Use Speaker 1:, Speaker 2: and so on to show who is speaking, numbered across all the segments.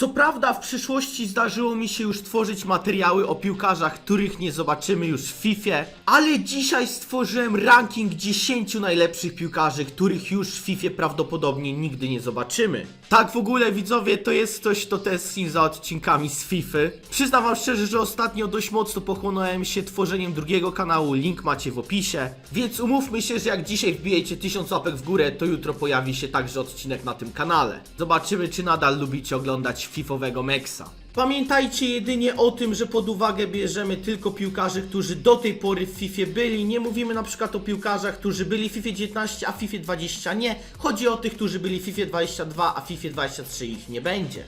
Speaker 1: Co prawda w przyszłości zdarzyło mi się już tworzyć materiały o piłkarzach, których nie zobaczymy już w FIFA, ale dzisiaj stworzyłem ranking 10 najlepszych piłkarzy, których już w FIFA prawdopodobnie nigdy nie zobaczymy. Tak w ogóle widzowie, to jest coś, to tęskni za odcinkami z FIFA. Przyznam wam szczerze, że ostatnio dość mocno pochłonąłem się tworzeniem drugiego kanału, link macie w opisie. Więc umówmy się, że jak dzisiaj wbijecie 1000 łapek w górę, to jutro pojawi się także odcinek na tym kanale. Zobaczymy, czy nadal lubicie oglądać fifowego Mexa. Pamiętajcie jedynie o tym, że pod uwagę bierzemy tylko piłkarzy, którzy do tej pory w FIFA byli. Nie mówimy na przykład o piłkarzach, którzy byli w FIFA 19, a w FIFA 20 nie. Chodzi o tych, którzy byli w FIFA 22, a w FIFA 23 ich nie będzie.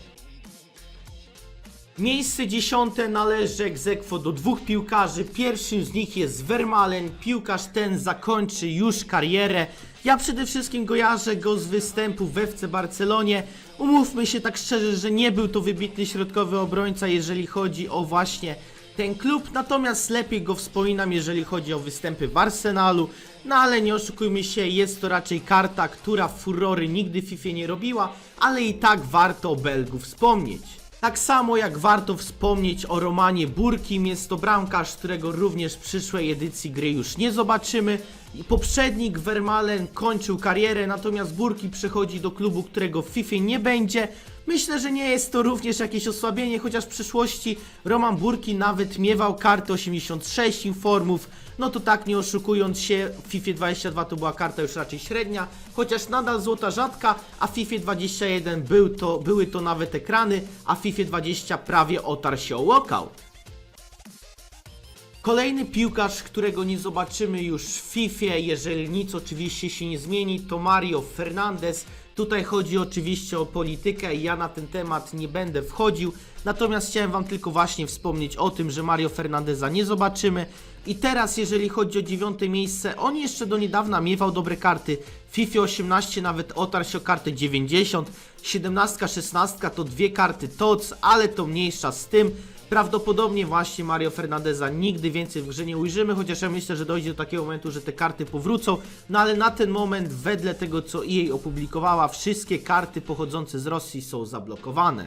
Speaker 1: Miejsce dziesiąte należy egzekwo do dwóch piłkarzy. Pierwszym z nich jest Vermalen. Piłkarz ten zakończy już karierę. Ja przede wszystkim kojarzę go z występów w FC Barcelonie. Umówmy się tak szczerze, że nie był to wybitny środkowy obrońca, jeżeli chodzi o właśnie ten klub, natomiast lepiej go wspominam, jeżeli chodzi o występy w Arsenalu. No ale nie oszukujmy się, jest to raczej karta, która furory nigdy w FIFA nie robiła, ale i tak warto o Belgu wspomnieć. Tak samo jak warto wspomnieć o Romanie Burkim, jest to bramkarz, którego również w przyszłej edycji gry już nie zobaczymy. Poprzednik Vermalen kończył karierę, natomiast Burki przechodzi do klubu, którego w FIFA nie będzie. Myślę, że nie jest to również jakieś osłabienie, chociaż w przyszłości Roman Burki nawet miewał kartę 86 informów. No to tak nie oszukując się, w FIFA 22 to była karta już raczej średnia, chociaż nadal złota rzadka, a w FIFA 21 był to, były to nawet ekrany, a w FIFA 20 prawie otarł się o walkout. Kolejny piłkarz, którego nie zobaczymy już w FIFA, jeżeli nic oczywiście się nie zmieni, to Mario Fernandez. Tutaj chodzi oczywiście o politykę i ja na ten temat nie będę wchodził. Natomiast chciałem Wam tylko właśnie wspomnieć o tym, że Mario Fernandeza nie zobaczymy. I teraz, jeżeli chodzi o dziewiąte miejsce, on jeszcze do niedawna miewał dobre karty. W FIFA 18 nawet otarł się o kartę 90, 17, 16 to dwie karty TOC, ale to mniejsza z tym. Prawdopodobnie właśnie Mario Fernandeza nigdy więcej w grze nie ujrzymy, chociaż ja myślę, że dojdzie do takiego momentu, że te karty powrócą. No ale na ten moment, wedle tego co EA opublikowała, wszystkie karty pochodzące z Rosji są zablokowane.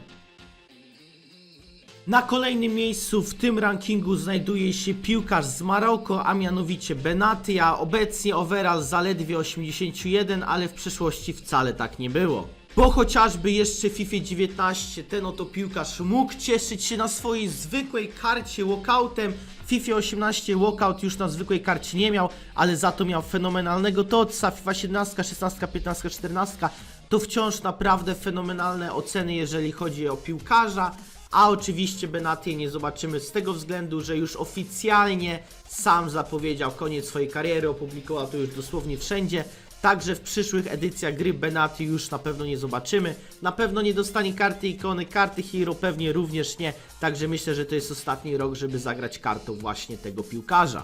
Speaker 1: Na kolejnym miejscu w tym rankingu znajduje się piłkarz z Maroko, a mianowicie Benatia. Obecnie overall zaledwie 81, ale w przeszłości wcale tak nie było. Bo chociażby jeszcze w FIFA 19 ten oto piłkarz mógł cieszyć się na swojej zwykłej karcie walkoutem. FIFA 18 walkout już na zwykłej karcie nie miał, ale za to miał fenomenalnego Totsa. FIFA 17, 16, 15, 14 to wciąż naprawdę fenomenalne oceny, jeżeli chodzi o piłkarza. A oczywiście Benatie nie zobaczymy z tego względu, że już oficjalnie sam zapowiedział koniec swojej kariery, opublikował to już dosłownie wszędzie. Także w przyszłych edycjach gry Benati już na pewno nie zobaczymy. Na pewno nie dostanie karty ikony, karty Hero pewnie również nie. Także myślę, że to jest ostatni rok, żeby zagrać kartą właśnie tego piłkarza.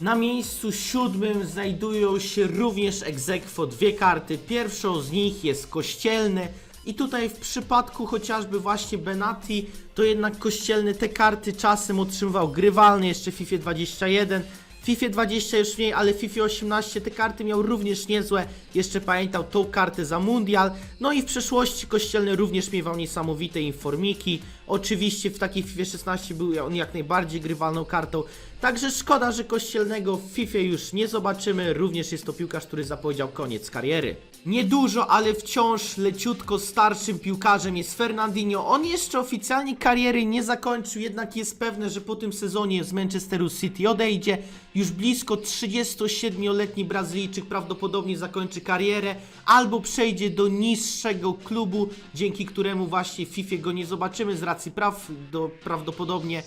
Speaker 1: Na miejscu siódmym znajdują się również egzekwo dwie karty. Pierwszą z nich jest kościelny. I tutaj w przypadku chociażby właśnie Benati, to jednak kościelny te karty czasem otrzymywał grywalny jeszcze w FIFA 21. W FIFA 20 już mniej, ale w FIFA 18 te karty miał również niezłe. Jeszcze pamiętał tą kartę za mundial. No i w przeszłości kościelny również miewał niesamowite informiki. Oczywiście w takiej FIFA 16 był on jak najbardziej grywalną kartą. Także szkoda, że kościelnego w FIFA już nie zobaczymy. Również jest to piłkarz, który zapowiedział koniec kariery. Niedużo, ale wciąż leciutko starszym piłkarzem jest Fernandinho. On jeszcze oficjalnie kariery nie zakończył, jednak jest pewne, że po tym sezonie z Manchesteru City odejdzie. Już blisko 37-letni Brazylijczyk prawdopodobnie zakończy karierę albo przejdzie do niższego klubu, dzięki któremu właśnie w FIFA go nie zobaczymy z racji praw do prawdopodobnie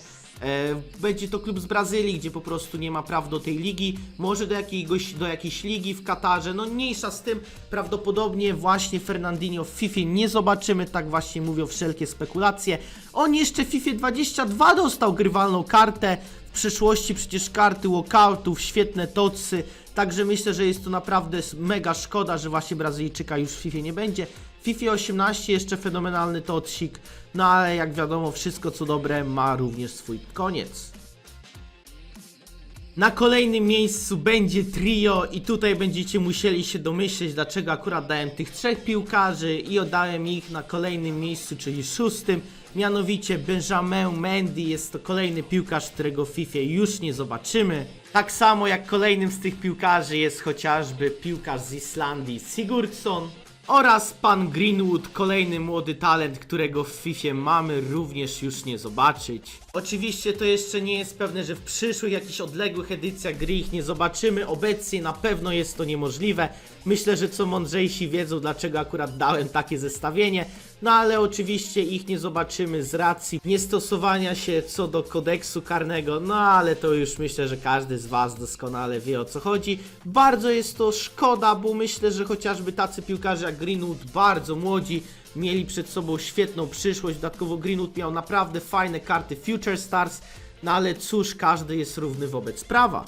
Speaker 1: będzie to klub z Brazylii, gdzie po prostu nie ma praw do tej ligi. Może do, jakiegoś, do jakiejś ligi w Katarze. No mniejsza z tym. Prawdopodobnie właśnie Fernandinho w FIFA nie zobaczymy. Tak właśnie mówią wszelkie spekulacje. On jeszcze w FIFA 22 dostał grywalną kartę. W przyszłości przecież karty walkoutów, świetne tocy. Także myślę, że jest to naprawdę mega szkoda, że właśnie Brazylijczyka już w FIFA nie będzie. W FIFA 18 jeszcze fenomenalny totsik, no ale jak wiadomo, wszystko co dobre ma również swój koniec. Na kolejnym miejscu będzie trio i tutaj będziecie musieli się domyśleć, dlaczego akurat dałem tych trzech piłkarzy i oddałem ich na kolejnym miejscu, czyli szóstym. Mianowicie Benjamin Mendy jest to kolejny piłkarz, którego w FIFA już nie zobaczymy. Tak samo jak kolejnym z tych piłkarzy jest chociażby piłkarz z Islandii Sigurdsson. Oraz pan Greenwood, kolejny młody talent, którego w FIFA mamy również już nie zobaczyć. Oczywiście to jeszcze nie jest pewne, że w przyszłych jakichś odległych edycjach gry ich nie zobaczymy. Obecnie na pewno jest to niemożliwe. Myślę, że co mądrzejsi wiedzą, dlaczego akurat dałem takie zestawienie. No ale oczywiście ich nie zobaczymy z racji niestosowania się co do kodeksu karnego. No ale to już myślę, że każdy z Was doskonale wie o co chodzi. Bardzo jest to szkoda, bo myślę, że chociażby tacy piłkarze jak Greenwood, bardzo młodzi, mieli przed sobą świetną przyszłość. Dodatkowo Greenwood miał naprawdę fajne karty Future Stars. No ale cóż, każdy jest równy wobec prawa.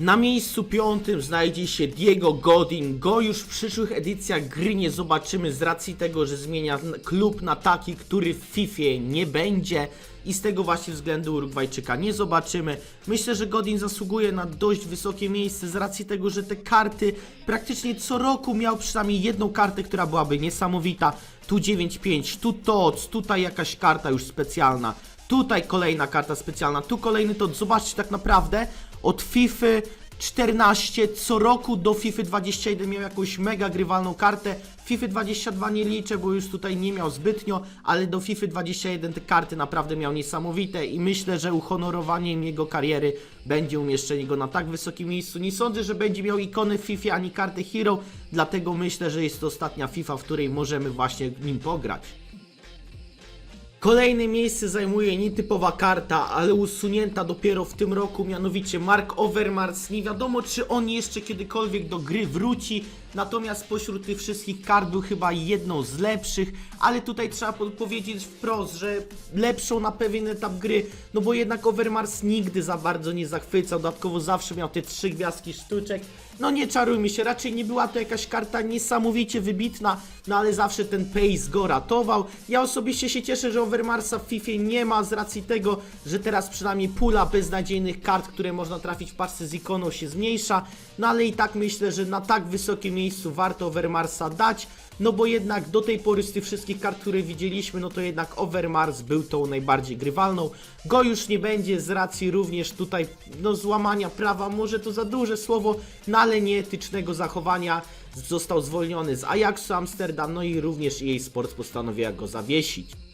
Speaker 1: Na miejscu piątym znajdzie się Diego Godin. Go już w przyszłych edycjach gry nie zobaczymy z racji tego, że zmienia klub na taki, który w FIFA nie będzie. I z tego właśnie względu Urugwajczyka nie zobaczymy. Myślę, że Godin zasługuje na dość wysokie miejsce z racji tego, że te karty praktycznie co roku miał przynajmniej jedną kartę, która byłaby niesamowita. Tu 9-5, tu TOC, tutaj jakaś karta już specjalna. Tutaj kolejna karta specjalna, tu kolejny to. Zobaczcie tak naprawdę od FIFA 14 co roku do FIFA 21 miał jakąś mega grywalną kartę. FIFA 22 nie liczę, bo już tutaj nie miał zbytnio, ale do FIFA 21 te karty naprawdę miał niesamowite i myślę, że uhonorowaniem jego kariery będzie umieszczenie go na tak wysokim miejscu. Nie sądzę, że będzie miał ikony w FIFA ani karty Hero, dlatego myślę, że jest to ostatnia FIFA, w której możemy właśnie nim pograć. Kolejne miejsce zajmuje nietypowa karta, ale usunięta dopiero w tym roku, mianowicie Mark Overmars. Nie wiadomo, czy on jeszcze kiedykolwiek do gry wróci, natomiast spośród tych wszystkich kart był chyba jedną z lepszych, ale tutaj trzeba po- powiedzieć wprost, że lepszą na pewien etap gry, no bo jednak Overmars nigdy za bardzo nie zachwycał, dodatkowo zawsze miał te trzy gwiazdki sztuczek. No nie czarujmy się, raczej nie była to jakaś karta niesamowicie wybitna, no ale zawsze ten pace go ratował. Ja osobiście się cieszę, że Overmarsa w FIFA nie ma z racji tego, że teraz przynajmniej pula beznadziejnych kart, które można trafić w parce z ikoną się zmniejsza, no ale i tak myślę, że na tak wysokim miejscu warto Overmarsa dać, no bo jednak do tej pory z tych wszystkich kart, które widzieliśmy, no to jednak Overmars był tą najbardziej grywalną. Go już nie będzie z racji również tutaj, no złamania prawa, może to za duże słowo, no ale nieetycznego zachowania. Został zwolniony z Ajaxu Amsterdam, no i również jej Sports postanowiła go zawiesić.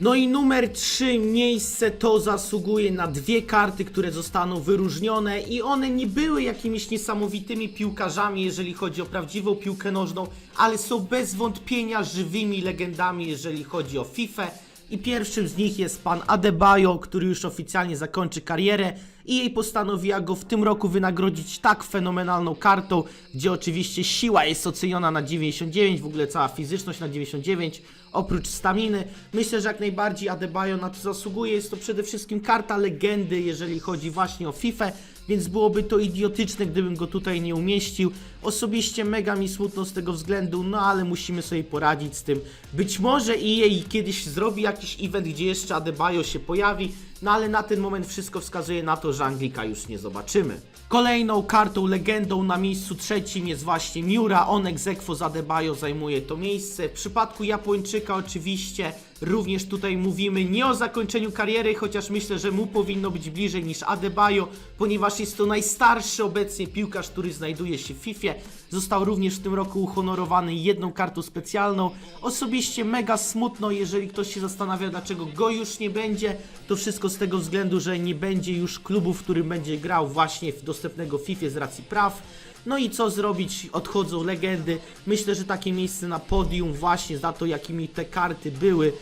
Speaker 1: No i numer 3 miejsce to zasługuje na dwie karty, które zostaną wyróżnione i one nie były jakimiś niesamowitymi piłkarzami, jeżeli chodzi o prawdziwą piłkę nożną, ale są bez wątpienia żywymi legendami, jeżeli chodzi o FIFA. I pierwszym z nich jest pan Adebayo, który już oficjalnie zakończy karierę i jej postanowiła go w tym roku wynagrodzić tak fenomenalną kartą, gdzie oczywiście siła jest oceniona na 99, w ogóle cała fizyczność na 99, oprócz staminy. Myślę, że jak najbardziej Adebayo na to zasługuje. Jest to przede wszystkim karta legendy, jeżeli chodzi właśnie o FIFA, więc byłoby to idiotyczne, gdybym go tutaj nie umieścił. Osobiście mega mi smutno z tego względu, no ale musimy sobie poradzić z tym. Być może EA kiedyś zrobi jakiś event, gdzie jeszcze Adebayo się pojawi, no ale na ten moment wszystko wskazuje na to, że Anglika już nie zobaczymy. Kolejną kartą legendą na miejscu trzecim jest właśnie Miura. On ex aequo Adebayo zajmuje to miejsce. W przypadku Japończyka oczywiście również tutaj mówimy nie o zakończeniu kariery, chociaż myślę, że mu powinno być bliżej niż Adebayo, ponieważ jest to najstarszy obecnie piłkarz, który znajduje się w FIFA. Został również w tym roku uhonorowany jedną kartą specjalną. Osobiście mega smutno, jeżeli ktoś się zastanawia, dlaczego go już nie będzie. To wszystko z tego względu, że nie będzie już klubu, w którym będzie grał właśnie w dostępnego FIFA z racji praw. No i co zrobić? Odchodzą legendy. Myślę, że takie miejsce na podium właśnie za to, jakimi te karty były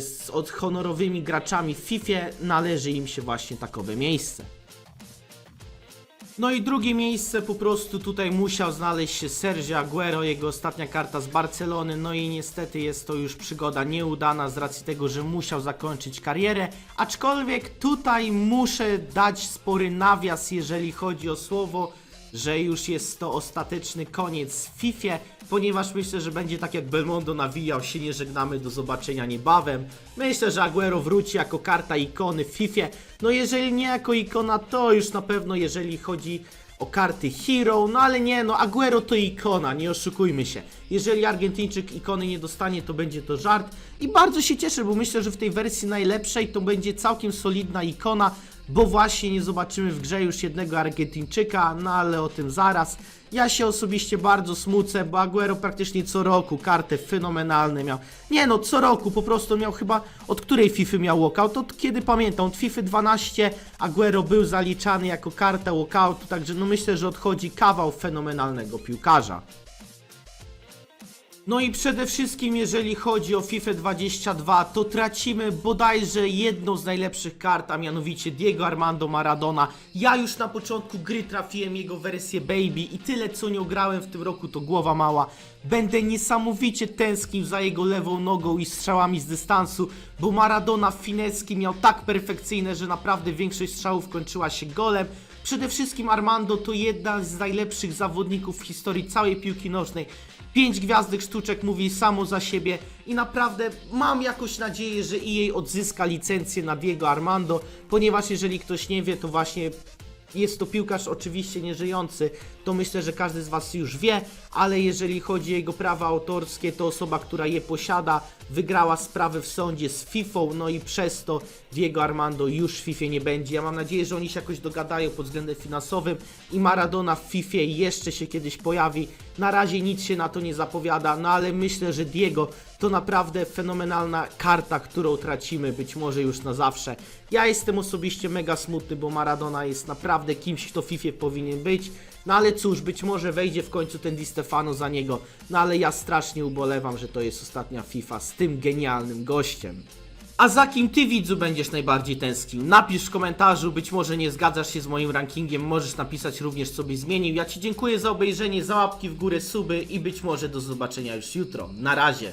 Speaker 1: z honorowymi graczami w FIFA, należy im się właśnie takowe miejsce. No i drugie miejsce po prostu tutaj musiał znaleźć się Sergio Aguero, jego ostatnia karta z Barcelony, no i niestety jest to już przygoda nieudana z racji tego, że musiał zakończyć karierę, aczkolwiek tutaj muszę dać spory nawias, jeżeli chodzi o słowo, że już jest to ostateczny koniec w FIFA, ponieważ myślę, że będzie tak jak Belmondo nawijał, się nie żegnamy, do zobaczenia niebawem. Myślę, że Aguero wróci jako karta ikony w FIFA, no jeżeli nie jako ikona, to już na pewno jeżeli chodzi o karty Hero, no ale nie, no Aguero to ikona, nie oszukujmy się. Jeżeli Argentyńczyk ikony nie dostanie, to będzie to żart i bardzo się cieszę, bo myślę, że w tej wersji najlepszej to będzie całkiem solidna ikona, bo właśnie nie zobaczymy w grze już jednego Argentyńczyka, no ale o tym zaraz. Ja się osobiście bardzo smucę, bo Aguero praktycznie co roku karty fenomenalne miał. Nie no, co roku po prostu miał chyba, od której FIFA miał walkout? Od kiedy pamiętam, od FIFA 12 Aguero był zaliczany jako karta walkoutu, także no myślę, że odchodzi kawał fenomenalnego piłkarza. No i przede wszystkim, jeżeli chodzi o FIFA 22, to tracimy bodajże jedną z najlepszych kart, a mianowicie Diego Armando Maradona. Ja już na początku gry trafiłem jego wersję Baby i tyle co nie ograłem w tym roku to głowa mała. Będę niesamowicie tęsknił za jego lewą nogą i strzałami z dystansu, bo Maradona fineski miał tak perfekcyjne, że naprawdę większość strzałów kończyła się golem. Przede wszystkim Armando to jedna z najlepszych zawodników w historii całej piłki nożnej. Pięć gwiazdek sztuczek mówi samo za siebie i naprawdę mam jakoś nadzieję, że EA odzyska licencję na Diego Armando, ponieważ jeżeli ktoś nie wie, to właśnie jest to piłkarz oczywiście nieżyjący, to myślę, że każdy z Was już wie, ale jeżeli chodzi o jego prawa autorskie, to osoba, która je posiada, wygrała sprawę w sądzie z FIFA, no i przez to Diego Armando już w FIFA nie będzie. Ja mam nadzieję, że oni się jakoś dogadają pod względem finansowym i Maradona w FIFA jeszcze się kiedyś pojawi. Na razie nic się na to nie zapowiada, no ale myślę, że Diego to naprawdę fenomenalna karta, którą tracimy być może już na zawsze. Ja jestem osobiście mega smutny, bo Maradona jest naprawdę kimś, kto w FIFA powinien być. No ale cóż, być może wejdzie w końcu ten Di Stefano za niego. No ale ja strasznie ubolewam, że to jest ostatnia FIFA z tym genialnym gościem. A za kim ty widzu będziesz najbardziej tęsknił? Napisz w komentarzu, być może nie zgadzasz się z moim rankingiem, możesz napisać również co byś zmienił. Ja ci dziękuję za obejrzenie, za łapki w górę, suby i być może do zobaczenia już jutro. Na razie.